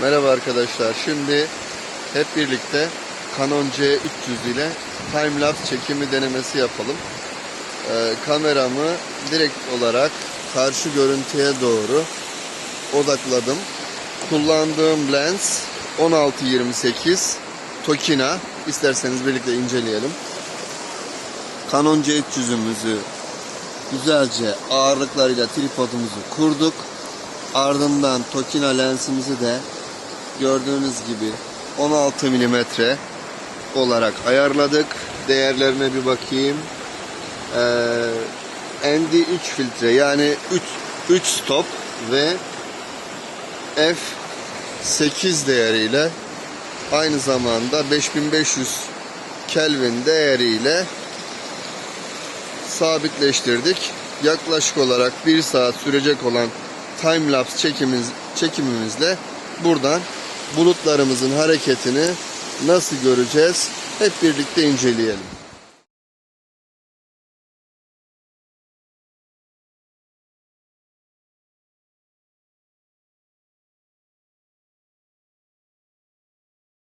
Merhaba arkadaşlar. Şimdi hep birlikte Canon C300 ile timelapse çekimi denemesi yapalım. Ee, kameramı direkt olarak karşı görüntüye doğru odakladım. Kullandığım lens 16-28 Tokina. İsterseniz birlikte inceleyelim. Canon C300'ümüzü güzelce ağırlıklarıyla tripodumuzu kurduk. Ardından Tokina lensimizi de gördüğünüz gibi 16 mm olarak ayarladık. Değerlerine bir bakayım. Ee, ND3 filtre yani 3, 3 stop ve f8 değeriyle aynı zamanda 5500 Kelvin değeriyle sabitleştirdik. Yaklaşık olarak 1 saat sürecek olan time lapse çekimimiz, çekimimizle buradan bulutlarımızın hareketini nasıl göreceğiz hep birlikte inceleyelim.